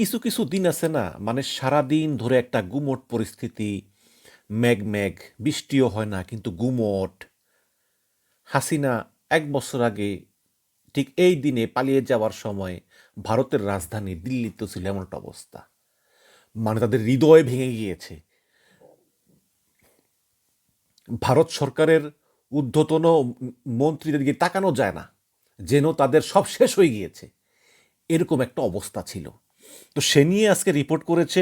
কিছু কিছু দিন আছে না মানে সারাদিন ধরে একটা গুমট পরিস্থিতি, মেঘ মেঘ, বৃষ্টিও হয় না, কিন্তু গুমট। হাসিনা এক বছর আগে ঠিক এই দিনে পালিয়ে যাওয়ার সময় ভারতের রাজধানী দিল্লিতে ছিল এমন একটা অবস্থা। মানে তাদের হৃদয় ভেঙে গিয়েছে। ভারত সরকারের ঊর্ধ্বতন মন্ত্রীদের দিকে তাকানো যায় না, যেন তাদের সব শেষ হয়ে গিয়েছে। এরকম একটা অবস্থা ছিল। তো সে নিয়ে আজকে রিপোর্ট করেছে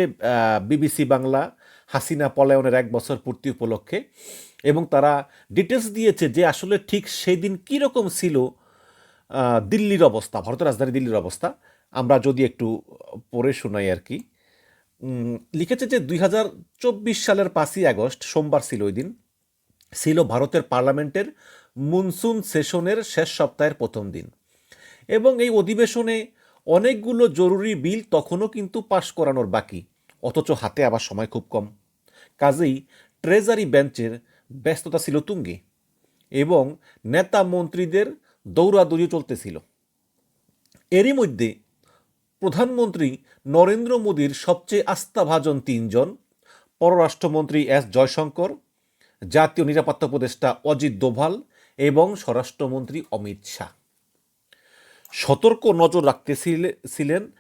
বিবিসি বাংলা, হাসিনা পলায়নের এক বছর পূর্তি উপলক্ষে। এবং তারা ডিটেলস দিয়েছে যে আসলে ঠিক সেই দিন কীরকম ছিল দিল্লির অবস্থা, ভারতের রাজধানী দিল্লির অবস্থা। আমরা যদি একটু পড়ে শোনাই আর কি। লিখেছে যে দুই হাজার চব্বিশ সালের পাঁচই আগস্ট, সোমবার ছিল ওই দিন, ছিল ভারতের পার্লামেন্টের মনসুন সেশনের শেষ সপ্তাহের প্রথম দিন। এবং এই অধিবেশনে অনেকগুলো জরুরি বিল তখনও কিন্তু পাশ করানোর বাকি, অথচ হাতে আবার সময় খুব কম। কাজেই ট্রেজারি বেঞ্চের ব্যস্ততা ছিল তুঙ্গে এবং নেতা মন্ত্রীদের দৌড়াদৌড়ি চলতেছিল। এরই মধ্যে প্রধানমন্ত্রী নরেন্দ্র মোদীর সবচেয়ে আস্থাভাজন তিনজন, পররাষ্ট্রমন্ত্রী এস জয়শঙ্কর, জাতীয় নিরাপত্তা উপদেষ্টা অজিত দোভাল এবং স্বরাষ্ট্রমন্ত্রী অমিত শাহ। সতর্ক নজর রাখতেছিলেন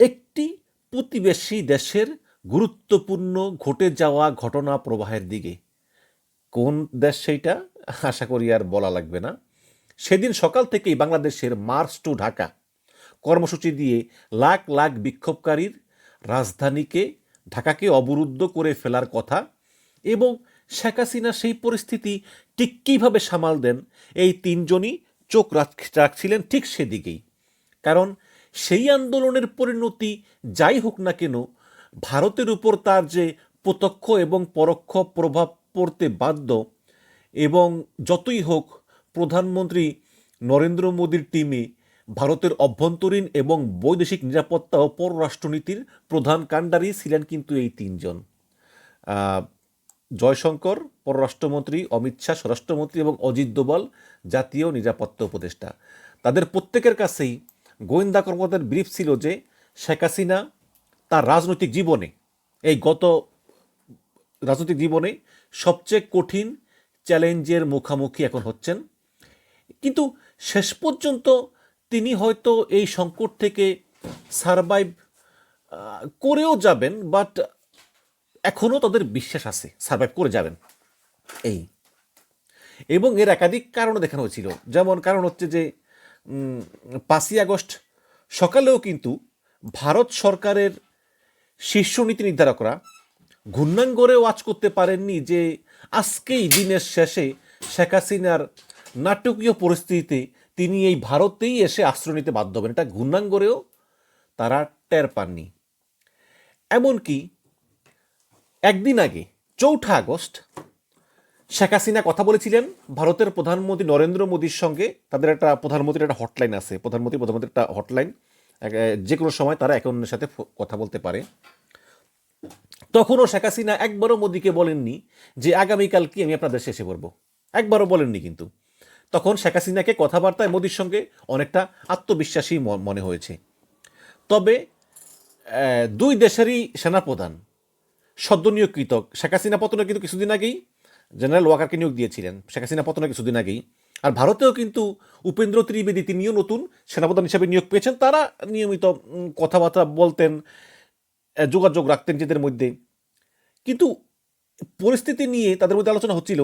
একটি প্রতিবেশী দেশের গুরুত্বপূর্ণ ঘটে যাওয়া ঘটনা প্রবাহের দিকে। কোন দেশ সেইটা? আশা করি আর বলা লাগবে না। সেদিন সকাল থেকেই বাংলাদেশের মার্চ টু ঢাকা কর্মসূচি দিয়ে লাখ লাখ বিক্ষোভকারীর রাজধানীকে ঢাকাকে অবরুদ্ধ করে ফেলার কথা এবং শেখ হাসিনা সেই পরিস্থিতি ঠিক কীভাবে সামাল দেন, এই তিনজনই চোখ রাখ- রাখছিলেন ঠিক সেদিকেই। কারণ সেই আন্দোলনের পরিণতি যাই হোক না কেন, ভারতের উপর তার যে প্রত্যক্ষ এবং পরোক্ষ প্রভাব পড়তে বাধ্য এবং যতই হোক প্রধানমন্ত্রী নরেন্দ্র মোদীর টিমে ভারতের অভ্যন্তরীণ এবং বৈদেশিক নিরাপত্তা ও পররাষ্ট্রনীতির প্রধান কাণ্ডারি ছিলেন কিন্তু এই তিনজন। জয়শঙ্কর, পররাষ্ট্রমন্ত্রী, অমিত শাহ, স্বরাষ্ট্রমন্ত্রী এবং অজিত দোভাল, জাতীয় নিরাপত্তা উপদেষ্টা। তাদের প্রত্যেকের কাছেই গোয়েন্দা কর্মকর্তার ব্রিফ ছিল যে শেখ হাসিনা তার রাজনৈতিক জীবনে, এই গত রাজনৈতিক জীবনে সবচেয়ে কঠিন চ্যালেঞ্জের মুখামুখি এখন হচ্ছেন। কিন্তু শেষ পর্যন্ত তিনি হয়তো এই সংকট থেকে সারভাইভ করেও যাবেন বাট এখনও তাদের বিশ্বাস আছে সার্ভাইভ করে যাবেন। এই। এবং এর একাধিক কারণ দেখানো হয়েছিল। যেমন কারণ হচ্ছে যে পাঁচই আগস্ট সকালেও কিন্তু ভারত সরকারের শীর্ষ নীতি নির্ধারকরা ঘূর্ণাঙ্গরে ওয়াচ করতে পারেননি যে, আজকেই দিনের শেষে শেখ হাসিনার নাটকীয় পরিস্থিতিতে তিনি এই ভারতেই এসে আশ্রয় নিতে বাধ্য হবেন। এটা ঘূর্ণাঙ্গরেও তারা টের পাননি। এমনকি একদিন আগে, চৌঠা আগস্ট, শেখ হাসিনা কথা বলেছিলেন, ভারতের প্রধানমন্ত্রী নরেন্দ্র মোদীর সঙ্গে। তাদের একটা প্রধানমন্ত্রীর একটা হটলাইন আছে, প্রধানমন্ত্রী, প্রধানমন্ত্রীর একটা হটলাইন। যে কোনো সময় তারা একে অন্যের সাথে কথা বলতে পারে। তখনও শেখ হাসিনা একবারও মোদীকে বলেননি যে, আগামীকাল কি আমি আপনাদের এসে পড়ব? একবারও বলেননি কিন্তু। তখন শেখ হাসিনাকে কথাবার্তায় মোদীর সঙ্গে অনেকটা আত্মবিশ্বাসী মনে হয়েছে। তবে দুই দেশেরই সেনাপ্রধান সদ্য নিয়োগকৃত শেখ হাসিনা পতনে কিন্তু কিছুদিন আগেই জেনারেল ওয়াকারকে নিয়োগ দিয়েছিলেন, শেখ হাসিনা পতনে কিছুদিন আগেই। আর ভারতেও কিন্তু উপেন্দ্র ত্রিবেদী তিনিও নতুন সেনাপ্রধান হিসেবে নিয়োগ পেয়েছেন। তারা নিয়মিত কথাবার্তা বলতেন যোগাযোগ রাখতেন নিজেদের মধ্যে। কিন্তু পরিস্থিতি নিয়ে তাদের মধ্যে আলোচনা হচ্ছিল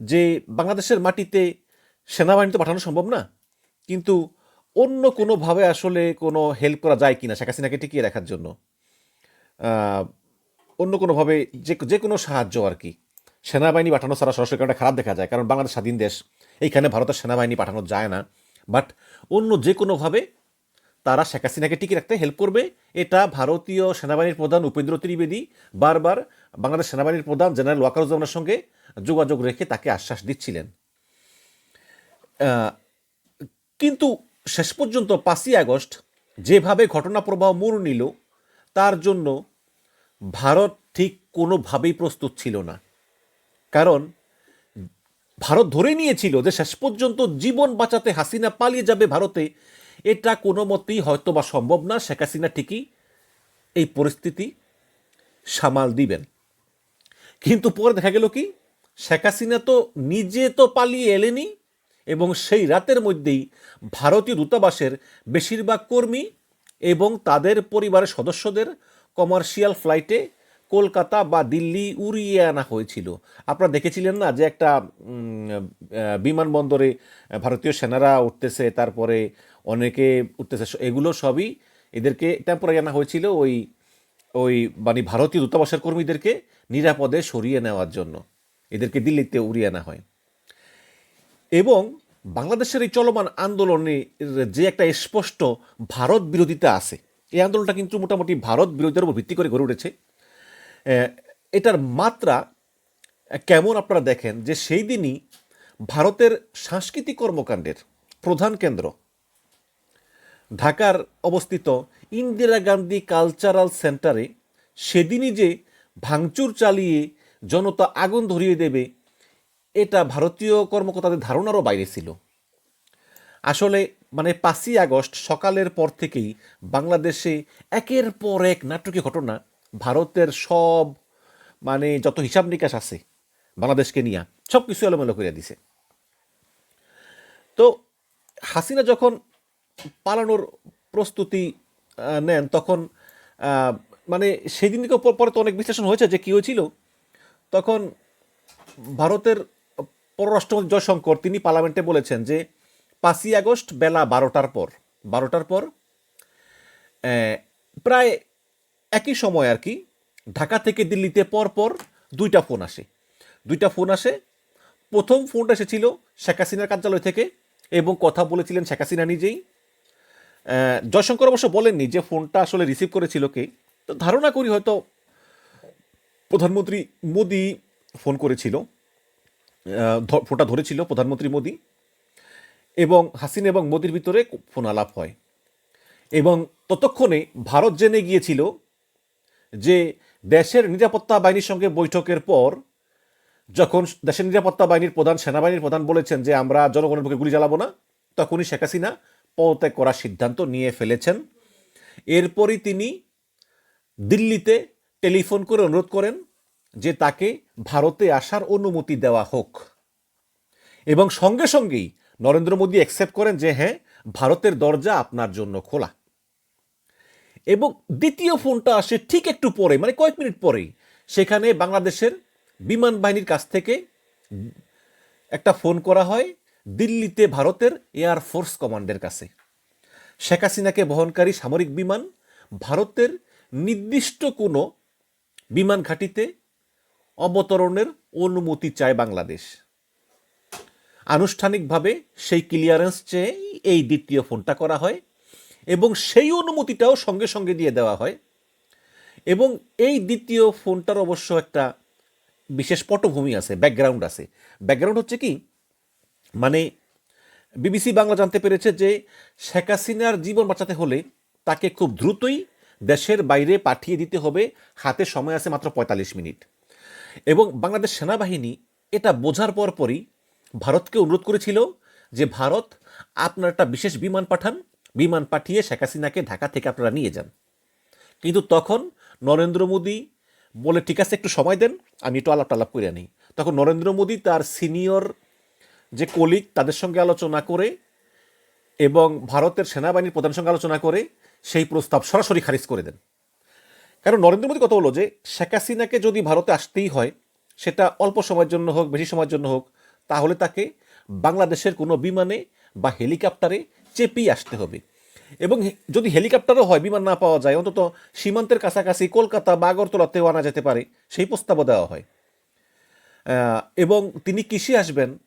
যে বাংলাদেশের মাটিতে সেনাবাহিনী তো পাঠানো সম্ভব না। কিন্তু অন্য কোনোভাবে আসলে কোনো হেল্প করা যায় কিনা শেখ হাসিনাকে টিকিয়ে রাখার জন্য। অন্য কোনোভাবে যে যে কোনো সাহায্য আর কি। সেনাবাহিনী পাঠানো ছাড়া সরাসরি কারণটা খারাপ দেখা যায়, কারণ বাংলাদেশ স্বাধীন দেশ। এইখানে ভারতের সেনাবাহিনী পাঠানো যায় না। বাট অন্য যে কোনোভাবে তারা শেখ হাসিনাকে টিকে রাখতে হেল্প করবে, এটা ভারতীয় সেনাবাহিনীর প্রধান উপেন্দ্র ত্রিবেদী বারবার বাংলাদেশ সেনাবাহিনীর প্রধান জেনারেল ওয়াকারুজ্জামানের সঙ্গে যোগাযোগ রেখে তাকে আশ্বাস দিচ্ছিলেন। কিন্তু শেষ পর্যন্ত পাঁচই আগস্ট যেভাবে ঘটনা প্রবাহ মোড় নিল, তার জন্য ভারত ঠিক কোনোভাবেই প্রস্তুত ছিল না। কারণ ভারত ধরে নিয়েছিল যে শেষ পর্যন্ত জীবন বাঁচাতে হাসিনা পালিয়ে যাবে ভারতে, এটা কোনো মতেই হয়তো বা সম্ভব না। শেখ হাসিনা ঠিকই এই পরিস্থিতি সামাল দিবেন। কিন্তু পরে দেখা গেল কি, শেখ হাসিনা তো নিজে তো পালিয়ে এলেনি এবং সেই রাতের মধ্যেই ভারতীয় দূতাবাসের বেশিরভাগ কর্মী এবং তাদের পরিবারের সদস্যদের কমার্শিয়াল ফ্লাইটে কলকাতা বা দিল্লি উড়িয়ে আনা হয়েছিল। আপনারা দেখেছিলেন না যে একটা বিমানবন্দরে ভারতীয় সেনারা উঠতেছে, তারপরে অনেকে উঠতেছে, এগুলো সবই এদেরকে টেম্পোরারি আনা হয়েছিল ওই ওই মানে ভারতীয় দূতাবাসের কর্মীদেরকে নিরাপদে সরিয়ে নেওয়ার জন্য। এদেরকে দিল্লিতে উড়িয়ে আনা হয়। এবং বাংলাদেশের এই চলমান আন্দোলনের যে একটা স্পষ্ট ভারত বিরোধিতা আছে এই আন্দোলনটা কিন্তু মোটামুটি ভারত বিরোধিতার উপর ভিত্তি করে গড়ে উঠেছে। এটার মাত্রা কেমন আপনারা দেখেন যে সেই দিনই ভারতের সাংস্কৃতিক কর্মকাণ্ডের প্রধান কেন্দ্র ঢাকার অবস্থিত ইন্দিরা গান্ধী কালচারাল সেন্টারে সেদিনই যে ভাঙচুর চালিয়ে জনতা আগুন ধরিয়ে দেবে, এটা ভারতীয় কর্মকর্তাদের ধারণারও বাইরে ছিল। আসলে মানে পাঁচই আগস্ট সকালের পর থেকেই বাংলাদেশে একের পর এক নাটকীয় ঘটনা ভারতের সব মানে যত হিসাব নিকাশ আছে বাংলাদেশকে নিয়ে সব কিছু এলোমেলো করে দিছে। তো হাসিনা যখন পালানোর প্রস্তুতি নেন, তখন মানে সেদিনকে পরে তো অনেক বিশ্লেষণ হয়েছে যে কী হয়েছিল। তখন ভারতের পররাষ্ট্রমন্ত্রী জয়শঙ্কর তিনি পার্লামেন্টে বলেছেন যে পাঁচই আগস্ট বেলা বারোটার পর বারোটার পর প্রায় একই সময় আর কি, ঢাকা থেকে দিল্লিতে পর পর দুইটা ফোন আসে। দুইটা ফোন আসে। প্রথম ফোনটা এসেছিল শেখ হাসিনার কার্যালয় থেকে এবং কথা বলেছিলেন শেখ হাসিনা নিজেই। জয়শঙ্কর অবশ্য বলেননি যে ফোনটা আসলে রিসিভ করেছিল কে। তো ধারণা করি হয়তো প্রধানমন্ত্রী মোদি ফোন করেছিল। ফোনটা ধরেছিল প্রধানমন্ত্রী মোদি। এবং হাসিনা এবং মোদির ভিতরে ফোন আলাপ হয়। এবং ততক্ষণে ভারত জেনে গিয়েছিল যে দেশের নিরাপত্তা বাহিনীর সঙ্গে বৈঠকের পর যখন দেশের নিরাপত্তা বাহিনীর প্রধান, সেনাবাহিনীর প্রধান বলেছেন যে আমরা জনগণের বুকে গুলি চালাবো না, তখনই শেখ হাসিনা পদত্যাগ করার সিদ্ধান্ত নিয়ে ফেলেছেন। এরপরই তিনি দিল্লিতে টেলিফোন করে অনুরোধ করেন যে তাকে ভারতে আসার অনুমতি দেওয়া হোক। এবং সঙ্গে সঙ্গেই নরেন্দ্র মোদী অ্যাকসেপ্ট করেন যে হ্যাঁ ভারতের দরজা আপনার জন্য খোলা। এবং দ্বিতীয় ফোনটা আসে ঠিক একটু পরে মানে কয়েক মিনিট পরেই। সেখানে বাংলাদেশের বিমান বাহিনীর কাছ থেকে একটা ফোন করা হয় দিল্লিতে ভারতের এয়ার ফোর্স কমান্ডের কাছে। শেখ হাসিনাকে বহনকারী সামরিক বিমান ভারতের নির্দিষ্ট কোনো বিমান ঘাঁটিতে অবতরণের অনুমতি চায় বাংলাদেশ। আনুষ্ঠানিকভাবে সেই ক্লিয়ারেন্স চেয়ে এই দ্বিতীয় ফোনটা করা হয় এবং সেই অনুমতিটাও সঙ্গে সঙ্গে দিয়ে দেওয়া হয় এবং এই দ্বিতীয় ফোনটার অবশ্য একটা বিশেষ পটভূমি আছে ব্যাকগ্রাউন্ড আছে। ব্যাকগ্রাউন্ড হচ্ছে কি? মানে বিবিসি বাংলা জানতে পেরেছে যে শেখ হাসিনার জীবন বাঁচাতে হলে তাকে খুব দ্রুতই দেশের বাইরে পাঠিয়ে দিতে হবে। হাতে সময় আছে মাত্র পঁয়তাল্লিশ মিনিট। এবং বাংলাদেশ সেনাবাহিনী এটা বোঝার পর পরই ভারতকে অনুরোধ করেছিল যে ভারত আপনার একটা বিশেষ বিমান পাঠান, বিমান পাঠিয়ে শেখ হাসিনাকে ঢাকা থেকে আপনারা নিয়ে যান। কিন্তু তখন নরেন্দ্র মোদী বলে, ঠিক আছে, একটু সময় দেন, আমি একটু আলাপ টালাপ করে আনি। তখন নরেন্দ্র মোদী তার সিনিয়র যে কলিগ, তাদের সঙ্গে আলোচনা করে এবং ভারতের সেনাবাহিনীর প্রধানের সঙ্গে আলোচনা করে সেই প্রস্তাব সরাসরি খারিজ করে দেন। কারণ নরেন্দ্র মোদী কথা হলো যে, শেখ হাসিনাকে যদি ভারতে আসতেই হয়, সেটা অল্প সময়ের জন্য হোক, বেশি সময়ের জন্য হোক তাহলে তাকে বাংলাদেশের কোনো বিমানে বা হেলিকপ্টারে চেপেই আসতে হবে। এবং যদি হেলিকপ্টারও হয়, বিমান না পাওয়া যায়, অন্তত সীমান্তের কাছাকাছি কলকাতা বা আগরতলাতেও আনা যেতে পারে, সেই প্রস্তাবও দেওয়া হয়। এবং তিনি কিসে আসবেন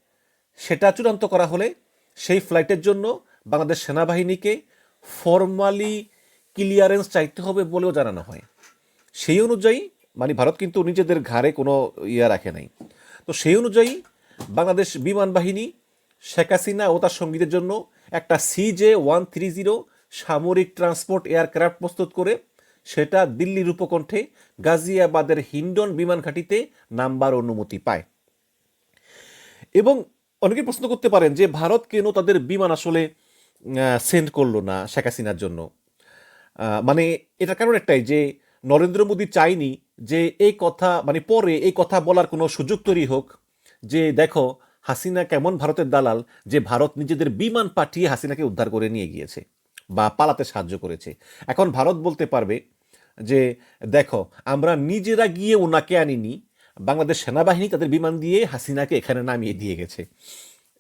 সেটা চূড়ান্ত করা হলে সেই ফ্লাইটের জন্য বাংলাদেশ সেনাবাহিনীকে ফর্মালি ক্লিয়ারেন্স চাইতে হবে বলেও জানানো হয়। সেই অনুযায়ী মানে ভারত কিন্তু নিজেদের ঘাড়ে কোনো ইয়া রাখে নাই। তো সেই অনুযায়ী বাংলাদেশ বিমান বাহিনী, শেখ হাসিনা ও তার সঙ্গীদের জন্য একটা সিজে ওয়ান থ্রি জিরো সামরিক ট্রান্সপোর্ট এয়ারক্রাফট প্রস্তুত করে, সেটা দিল্লির উপকণ্ঠে গাজিয়াবাদের হিন্ডন বিমান ঘাঁটিতে নাম্বার অনুমতি পায়। এবং অনেকে প্রশ্ন করতে পারেন যে ভারত কেন তাদের বিমান আসলে সেন্ড করল না শেখ হাসিনার জন্য? মানে এটার কারণ একটাই যে নরেন্দ্র মোদী চাইনি যে এই কথা মানে পরে এই কথা বলার কোনো সুযোগ তৈরি হোক যে দেখো, হাসিনা কেমন ভারতের দালাল যে ভারত নিজেদের বিমান পাঠিয়ে হাসিনাকে উদ্ধার করে নিয়ে গিয়েছে বা পালাতে সাহায্য করেছে। এখন ভারত বলতে পারবে যে, দেখো, আমরা নিজেরা গিয়ে ওনাকে আনিনি, বাংলাদেশ সেনাবাহিনী তাদের বিমান দিয়ে হাসিনাকে এখানে নামিয়ে দিয়ে গেছে।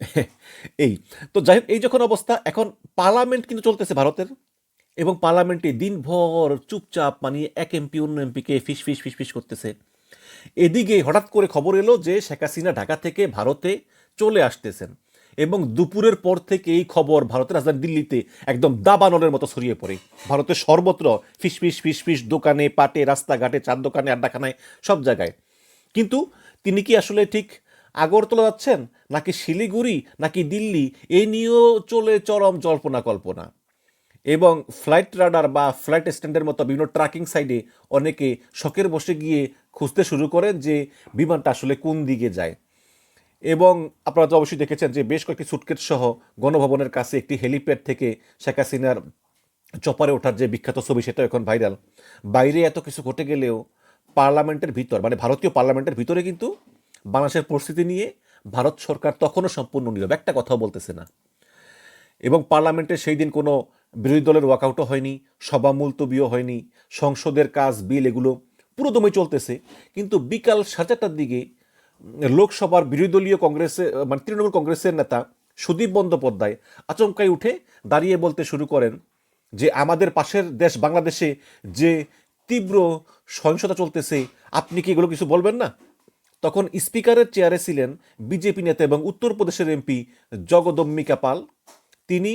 এই। তো যাই এই যখন অবস্থা, এখন পার্লামেন্ট কিন্তু চলতেছে ভারতের এবং পার্লামেন্টে দিনভর চুপচাপ মানে এক এমপি, অন্য এমপিকে ফিস ফিস ফিস ফিস করতেছে। এদিকে হঠাৎ করে খবর এলো যে শেখ হাসিনা ঢাকা থেকে ভারতে চলে আসতেছেন এবং দুপুরের পর থেকে এই খবর ভারতের রাজধানী দিল্লিতে একদম দাবানলের মতো ছড়িয়ে পড়ে। ভারতের সর্বত্র ফিস ফিস ফিস ফিস দোকানে, পাটে, রাস্তাঘাটে, চার দোকানে, আড্ডাখানায়, সব জায়গায়। কিন্তু তিনি কি আসলে ঠিক আগরতলা যাচ্ছেন, নাকি শিলিগুড়ি, নাকি দিল্লি? এই নিয়েও চলে চরম জল্পনা কল্পনা। এবং ফ্লাইট রাডার বা ফ্লাইট স্ট্যান্ডের মতো বিভিন্ন ট্র্যাকিং সাইডে অনেকে শখের বসে গিয়ে খুঁজতে শুরু করেন যে বিমানটা আসলে কোন দিকে যায়। এবং আপনারা তো অবশ্যই দেখেছেন যে বেশ কয়েকটি সুটকেট সহ গণভবনের কাছে একটি হেলিপ্যাড থেকে শেখ হাসিনার চপারে ওঠার যে বিখ্যাত ছবি সেটা এখন ভাইরাল বাইরে এত কিছু ঘটে গেলেও পার্লামেন্টের ভিতর মানে ভারতীয় পার্লামেন্টের ভিতরে কিন্তু বাংলাদেশের পরিস্থিতি নিয়ে ভারত সরকার তখনও সম্পূর্ণ নীরব। একটা কথাও বলতেছে না। এবং পার্লামেন্টে সেই দিন কোনো বিরোধী দলের ওয়াকআউটও হয়নি, সভা মুলতবিও হয়নি, সংসদের কাজ, বিল এগুলো পুরোদমে চলতেছে। কিন্তু বিকাল সাড়ে চারটার দিকে, লোকসভার বিরোধী দলীয় কংগ্রেসের মানে তৃণমূল কংগ্রেসের নেতা সুদীপ বন্দ্যোপাধ্যায় আচমকাই উঠে দাঁড়িয়ে বলতে শুরু করেন যে, আমাদের পাশের দেশ বাংলাদেশে যে তীব্র সহিংসতা চলতেছে, আপনি কি এগুলো কিছু বলবেন না? তখন স্পিকারের চেয়ারে ছিলেন বিজেপি নেতা এবং উত্তরপ্রদেশের এমপি জগদম্বিকা পাল। তিনি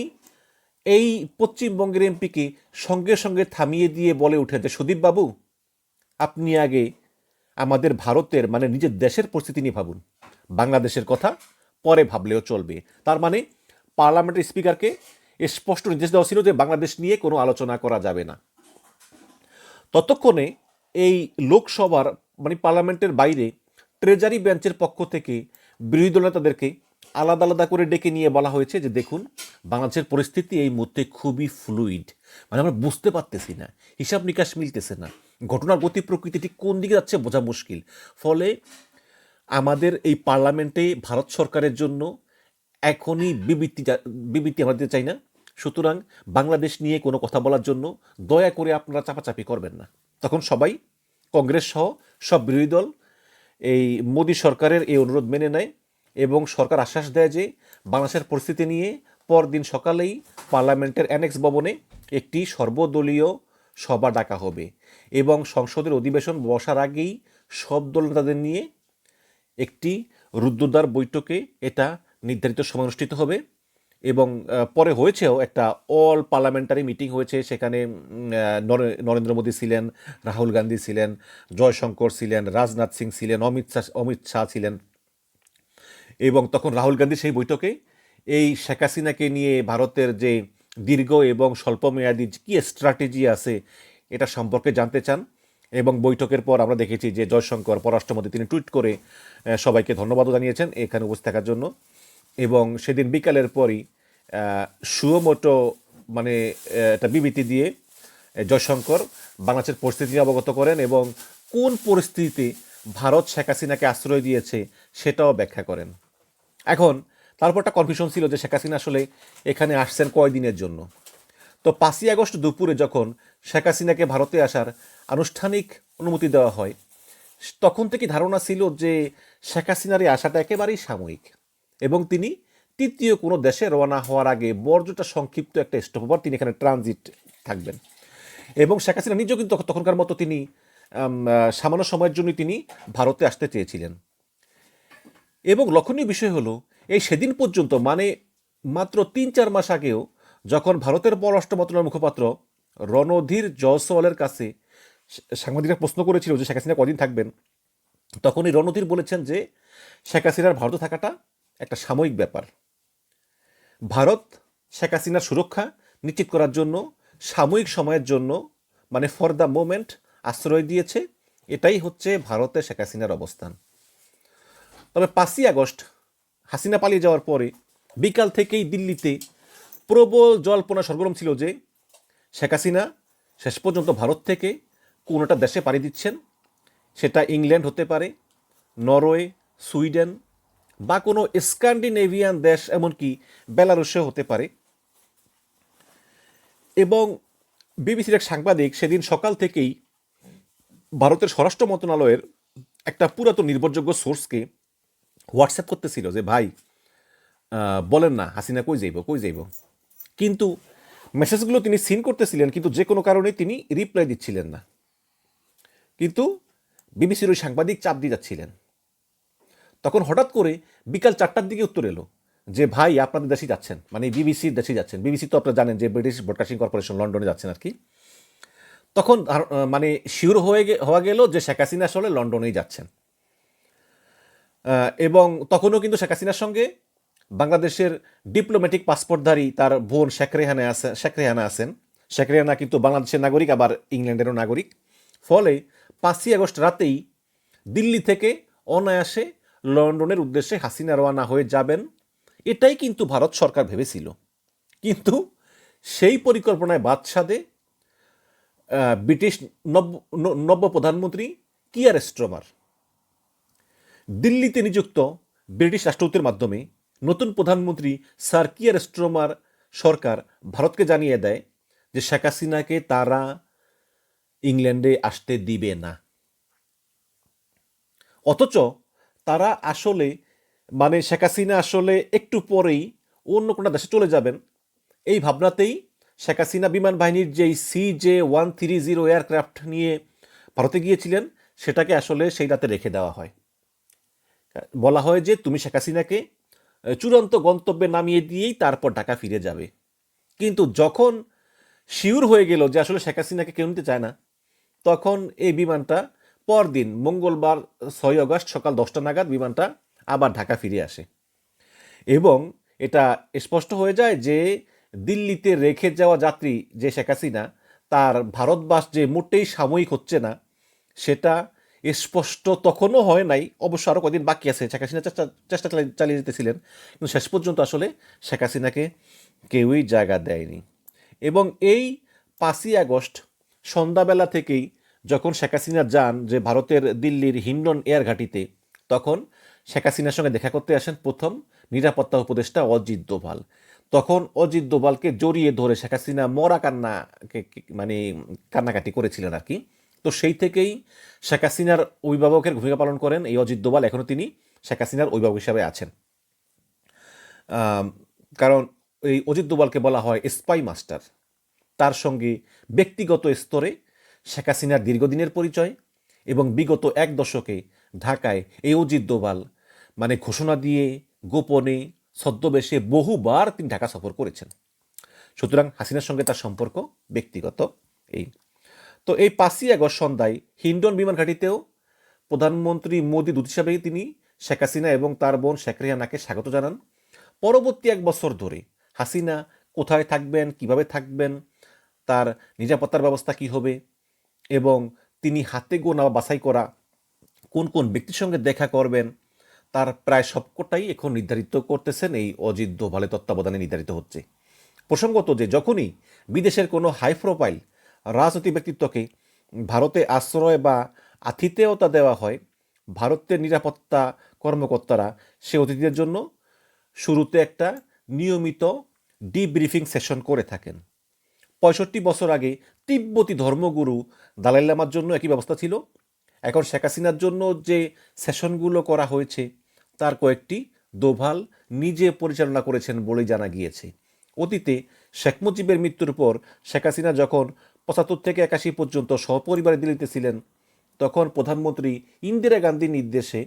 এই পশ্চিমবঙ্গের এমপিকে সঙ্গে সঙ্গে থামিয়ে দিয়ে বলে উঠে যে সুদীপ বাবু, আপনি আগে আমাদের ভারতের মানে নিজের দেশের পরিস্থিতি নিয়ে ভাবুন। বাংলাদেশের কথা পরে ভাবলেও চলবে। তার মানে পার্লামেন্টের স্পিকারকে স্পষ্ট নির্দেশ দেওয়া ছিল যে বাংলাদেশ নিয়ে কোনো আলোচনা করা যাবে না। ততক্ষণে এই লোকসভার মানে পার্লামেন্টের বাইরে ট্রেজারি বেঞ্চের পক্ষ থেকে বিরোধী দল নেতাদেরকে আলাদা আলাদা করে ডেকে নিয়ে বলা হয়েছে যে দেখুন, বাংলাদেশের পরিস্থিতি এই মুহূর্তে খুবই ফ্লুইড মানে আমরা বুঝতে পারতেছি না, হিসাব নিকাশ মিলতেছে না। ঘটনার গতি প্রকৃতি ঠিক কোন দিকে যাচ্ছে বোঝা মুশকিল। ফলে আমাদের এই পার্লামেন্টে ভারত সরকারের জন্য এখনই বিবৃতি বিবৃতি আমরা দিতে চাই না। সুতরাং বাংলাদেশ নিয়ে কোনো কথা বলার জন্য দয়া করে আপনারা চাপাচাপি করবেন না। তখন সবাই, কংগ্রেস সহ সব বিরোধী দল এই মোদী সরকারের এই অনুরোধ মেনে নেয়। এবং সরকার আশ্বাস দেয় যে বাংলাদেশের পরিস্থিতি নিয়ে পরদিন সকালেই পার্লামেন্টের অ্যানেক্স ভবনে একটি সর্বদলীয় সভা ডাকা হবে এবং সংসদের অধিবেশন বসার আগেই সব দল নেতাদের নিয়ে একটি রুদ্রদ্বার বৈঠকে এটা নির্ধারিত সময় অনুষ্ঠিত হবে এবং পরে হয়েছেও একটা অল পার্লামেন্টারি মিটিং হয়েছে সেখানে নরেন্দ্র মোদী ছিলেন, রাহুল গান্ধী ছিলেন, জয়শঙ্কর ছিলেন, রাজনাথ সিং ছিলেন, অমিত শাহ অমিত শাহ ছিলেন। এবং তখন রাহুল গান্ধী সেই বৈঠকে এই শেখ হাসিনাকে নিয়ে ভারতের যে দীর্ঘ এবং স্বল্পমেয়াদী কী স্ট্র্যাটেজি আছে এটা সম্পর্কে জানতে চান এবং বৈঠকের পর আমরা দেখেছি যে জয়শঙ্কর পররাষ্ট্রমন্ত্রী তিনি টুইট করে সবাইকে ধন্যবাদও জানিয়েছেন এখানে উপস্থিত থাকার জন্য। এবং সেদিন বিকালের পরই সুমোটো মানে একটা বিবৃতি দিয়ে জয়শঙ্কর বাংলাদেশের পরিস্থিতি অবগত করেন এবং কোন পরিস্থিতিতে ভারত শেখ হাসিনাকে আশ্রয় দিয়েছে সেটাও ব্যাখ্যা করেন। এখন, তারপর একটা কনফিউশন ছিল যে শেখ হাসিনা আসলে এখানে আসছেন কয়দিনের জন্য। তো পাঁচই আগস্ট দুপুরে যখন শেখ হাসিনাকে ভারতে আসার আনুষ্ঠানিক অনুমতি দেওয়া হয়, তখন থেকে ধারণা ছিল যে শেখ হাসিনার এই আসাটা একেবারেই সাময়িক এবং তিনি তৃতীয় কোনো দেশে রওনা হওয়ার আগে বর্জটা সংক্ষিপ্ত একটা স্টপওভার তিনি এখানে ট্রানজিট থাকবেন। এবং শেখ হাসিনা নিজেও কিন্তু তখনকার মতো তিনি সামান্য সময়ের জন্য তিনি ভারতে আসতে চেয়েছিলেন। এবং লক্ষণীয় বিষয় হলো, এই সেদিন পর্যন্ত মানে মাত্র তিন চার মাস আগেও, যখন ভারতের পররাষ্ট্র মন্ত্রণালয়ের মুখপাত্র রণধীর জয়সওয়ালের কাছে সাংবাদিকরা প্রশ্ন করেছিল যে শেখ হাসিনা কদিন থাকবেন, তখনই রণধীর বলেছেন যে শেখ হাসিনার ভারতে থাকাটা একটা সাময়িক ব্যাপার। ভারত শেখ হাসিনার সুরক্ষা নিশ্চিত করার জন্য, সাময়িক সময়ের জন্য মানে ফর দ্য মোমেন্ট আশ্রয় দিয়েছে। এটাই হচ্ছে ভারতে শেখ হাসিনার অবস্থান। তবে পাঁচই আগস্ট হাসিনা পালিয়ে যাওয়ার পরে বিকাল থেকেই দিল্লিতে প্রবল জল্পনা সরগরম ছিল যে শেখ হাসিনা শেষ পর্যন্ত ভারত থেকে কোনোটা দেশে পাড়ি দিচ্ছেন? সেটা ইংল্যান্ড হতে পারে, নরওয়ে, সুইডেন বা কোনো স্ক্যান্ডিনেভিয়ান দেশ, এমনকি বেলারুশেও হতে পারে। এবং বিবিসির এক সাংবাদিক সেদিন সকাল থেকেই ভারতের স্বরাষ্ট্র মন্ত্রণালয়ের একটা পুরাতন নির্ভরযোগ্য সোর্সকে হোয়াটসঅ্যাপ করতেছিল যে, ভাই বলেন না, হাসিনা কই যাইব কই যাইব? কিন্তু মেসেজগুলো তিনি সিন করতেছিলেন, কিন্তু যে কোনো কারণে তিনি রিপ্লাই দিচ্ছিলেন না। কিন্তু বিবিসির ওই সাংবাদিক চাপ দিয়ে যাচ্ছিলেন। তখন হঠাৎ করে বিকাল চারটার দিকে উত্তর এলো যে, ভাই, আপনাদের দেশে যাচ্ছেন। মানে বিবিসির দেশে যাচ্ছেন। বিবিসি তো আপনারা জানেন যে ব্রিটিশ ব্রডকাস্টিং কর্পোরেশন লন্ডনে যাচ্ছেন আর কি। তখন মানে শিওর হয়ে হওয়া গেল যে, শেখ হাসিনা আসলে লন্ডনেই যাচ্ছেন। এবং তখনও কিন্তু শেখ হাসিনার সঙ্গে বাংলাদেশের ডিপ্লোম্যাটিক পাসপোর্টধারী তার বোন শেখ রেহানা আছে, শেখ রেহানা আছেন। শেখ রেহানা কিন্তু বাংলাদেশের নাগরিক, আবার ইংল্যান্ডেরও নাগরিক। ফলে পাঁচই আগস্ট রাতেই দিল্লি থেকে অনায়াসে লন্ডনের উদ্দেশ্যে হাসিনা রওয়ানা হয়ে যাবেন। এটাই কিন্তু ভারত সরকার ভেবেছিল। কিন্তু সেই পরিকল্পনায় বাদশাদে ব্রিটিশ নব্য নব্য প্রধানমন্ত্রী কিয়ার স্ট্রমার দিল্লিতে নিযুক্ত ব্রিটিশ রাষ্ট্রদূতের মাধ্যমে নতুন প্রধানমন্ত্রী স্যার কিয়ার স্ট্রমার সরকার ভারতকে জানিয়ে দেয় যে শেখ হাসিনাকে তারা ইংল্যান্ডে আসতে দিবে না। অথচ তারা আসলে মানে শেখ হাসিনা আসলে একটু পরেই অন্য কোনো দেশে চলে যাবেন। এই ভাবনাতেই শেখ হাসিনা বিমান বাহিনীর যেই C J one three zero aircraft নিয়ে ভারতে গিয়েছিলেন, সেটাকে আসলে সেই রাতে রেখে দেওয়া হয়। বলা হয় যে তুমি শেখ হাসিনাকে চূড়ান্ত গন্তব্যে নামিয়ে দিয়েই তারপর ঢাকা ফিরে যাবে। কিন্তু যখন শিওর হয়ে গেল যে আসলে শেখ হাসিনাকে কেউ নিতে চায় না, তখন এই বিমানটা পরদিন, মঙ্গলবার ছয় আগস্ট সকাল দশটা নাগাদ বিমানটা আবার ঢাকা ফিরে আসে। এবং এটা স্পষ্ট হয়ে যায় যে দিল্লিতে রেখে যাওয়া যাত্রী যে শেখ হাসিনা, তার ভারতবাস যে মোটেই সাময়িক হচ্ছে না, সেটা স্পষ্ট তখনও হয় নাই। অবশ্য আরও কদিন বাকি আছে। শেখ হাসিনা চেষ্টা চেষ্টা চালিয়ে- যেতেছিলেন। কিন্তু শেষ পর্যন্ত আসলে শেখ হাসিনাকে কেউই জায়গা দেয়নি। এবং এই পাঁচই আগস্ট সন্ধ্যাবেলা থেকেই যখন শেখ হাসিনা যান যে ভারতের দিল্লির হিন্ডন এয়ার ঘাঁটিতে, তখন শেখ হাসিনার সঙ্গে দেখা করতে আসেন প্রথম নিরাপত্তা উপদেষ্টা অজিত দোভাল। তখন অজিত দোভালকে জড়িয়ে ধরে শেখ হাসিনা মরা কান্না মানে কান্নাকাটি করেছিলেন আর কি। তো সেই থেকেই শেখ হাসিনার অভিভাবকের ভূমিকা পালন করেন এই অজিত দোভাল। এখনও তিনি শেখ হাসিনার অভিভাবক হিসাবে আছেন। কারণ এই অজিত দোভালকে বলা হয় স্পাই মাস্টার তার সঙ্গে ব্যক্তিগত স্তরে শেখ হাসিনার দীর্ঘদিনের পরিচয় এবং বিগত এক দশকে ঢাকায় এই অজিত দোভাল মানে ঘোষণা দিয়ে গোপনে ছদ্মবেশে বহুবার তিনি ঢাকা সফর করেছেন। সুতরাং হাসিনার সঙ্গে তার সম্পর্ক ব্যক্তিগত, এই তো এই পাঁচই আগস্ট সন্ধ্যায় হিন্ডন বিমান ঘাঁটিতেও প্রধানমন্ত্রী মোদী দূত হিসাবে তিনি শেখ হাসিনা এবং তার বোন শেখ রেহানাকে স্বাগত জানান। পরবর্তী এক বছর ধরে হাসিনা কোথায় থাকবেন, কীভাবে থাকবেন, তার নিরাপত্তার ব্যবস্থা কি হবে এবং তিনি হাতে গোনা বা বাছাই করা কোন কোন ব্যক্তির সঙ্গে দেখা করবেন, তার প্রায় সবকটাই এখন নির্ধারিত করতেছেন এই অজিত দোভালের তত্ত্বাবধানে নির্ধারিত হচ্ছে। প্রসঙ্গত যে যখনই বিদেশের কোনো হাই প্রোফাইল রাজনৈতিক ব্যক্তিত্বকে ভারতে আশ্রয় বা আতিথেয়তা দেওয়া হয় ভারতের নিরাপত্তা কর্মকর্তারা সে অতিথিদের জন্য শুরুতে একটা নিয়মিত ডিব্রিফিং সেশন করে থাকেন। পঁয়ষট্টি বছর আগে তিব্বতী ধর্মগুরু দালাই লামার জন্য একই ব্যবস্থা ছিল। এখন শেখ হাসিনার জন্য যে সেশনগুলো করা হয়েছে, তার কয়েকটি দোভাল নিজে পরিচালনা করেছেন বলেই জানা গিয়েছে। অতীতে শেখ মুজিবের মৃত্যুর পর শেখ হাসিনা যখন পঁচাত্তর থেকে একাশি পর্যন্ত সপরিবারে দিল্লিতে ছিলেন। তখন প্রধানমন্ত্রী ইন্দিরা গান্ধীর নির্দেশে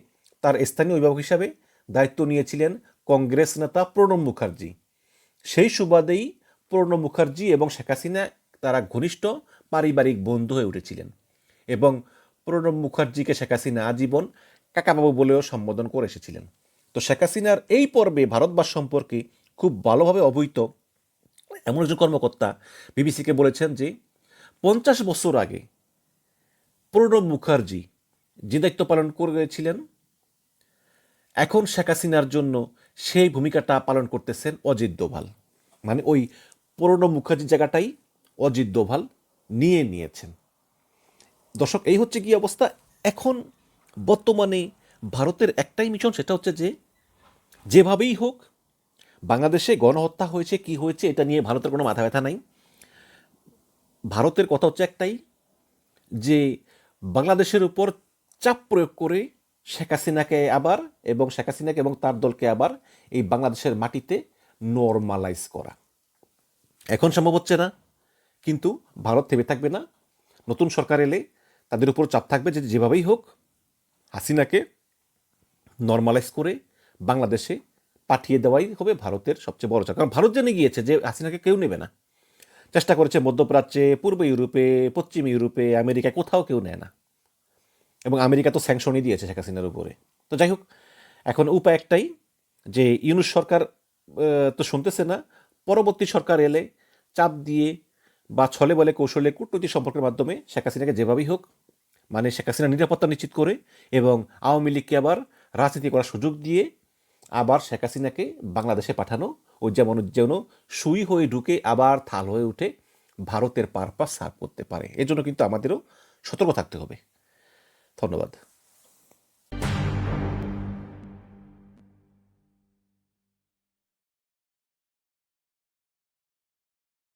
তার স্থানীয় অভিভাবক হিসাবে দায়িত্ব নিয়েছিলেন কংগ্রেস নেতা প্রণব মুখার্জি। সেই সুবাদেই প্রণব মুখার্জি এবং শেখ হাসিনা তারা ঘনিষ্ঠ পারিবারিক বন্ধু হয়ে উঠেছিলেন এবং প্রণব মুখার্জিকে শেখ হাসিনা আজীবন কাকাবাবু বলেও সম্বোধন করে এসেছিলেন। তো শেখ হাসিনার এই পর্বে ভারতবাস সম্পর্কে খুব ভালোভাবে অবহিত এমন একজন কর্মকর্তা বিবিসিকে বলেছেন যে পঞ্চাশ বছর আগে প্রণব মুখার্জি যে দায়িত্ব পালন করেছিলেন, এখন শেখ হাসিনার জন্য সেই ভূমিকাটা পালন করতেছেন অজিত দোভাল। মানে ওই পুরনো মুখার্জির জায়গাটাই অজিত দোভাল নিয়ে নিয়েছেন। দর্শক, এই হচ্ছে কি অবস্থা? এখন বর্তমানে ভারতের একটাই মিশন সেটা হচ্ছে যে, যেভাবেই হোক, বাংলাদেশে গণহত্যা হয়েছে, কি হয়েছে, এটা নিয়ে ভারতের কোনো মাথা ব্যথা নাই। ভারতের কথা হচ্ছে একটাই, যে বাংলাদেশের উপর চাপ প্রয়োগ করে শেখ হাসিনাকে আবার এবং শেখ হাসিনাকে এবং তার দলকে আবার এই বাংলাদেশের মাটিতে নর্মালাইজ করা। এখন সম্ভব হচ্ছে না, কিন্তু ভারত থেমে থাকবে না। নতুন সরকার এলে তাদের উপর চাপ থাকবে যে যেভাবেই হোক, হাসিনাকে নর্মালাইজ করে বাংলাদেশে পাঠিয়ে দেওয়াই হবে ভারতের সবচেয়ে বড় চাপ। কারণ ভারত জেনে গিয়েছে যে হাসিনাকে কেউ নেবে না। চেষ্টা করেছে মধ্যপ্রাচ্যে, পূর্ব ইউরোপে, পশ্চিম ইউরোপে, আমেরিকায়, কোথাও কেউ নেয় না। এবং আমেরিকা তো স্যাংশনই দিয়েছে শেখ হাসিনার উপরে। তো যাই হোক, এখন উপায় একটাই, যে ইউনুস সরকার তো শুনতেছে না, পরবর্তী সরকার এলে চাপ দিয়ে বা ছলে বলে কৌশলে কূটনৈতিক সম্পর্কের মাধ্যমে শেখ হাসিনাকে যেভাবেই হোক মানে শেখ হাসিনার নিরাপত্তা নিশ্চিত করে এবং আওয়ামী লীগকে আবার রাজনীতি করার সুযোগ দিয়ে আবার শেখ হাসিনাকে বাংলাদেশে পাঠানো ও যেমন যেন সুই হয়ে ঢুকে আবার থাল হয়ে উঠে ভারতের পারপাস সার্ভ করতে পারে। এজন্য কিন্তু আমাদেরও সতর্ক থাকতে হবে। ধন্যবাদ।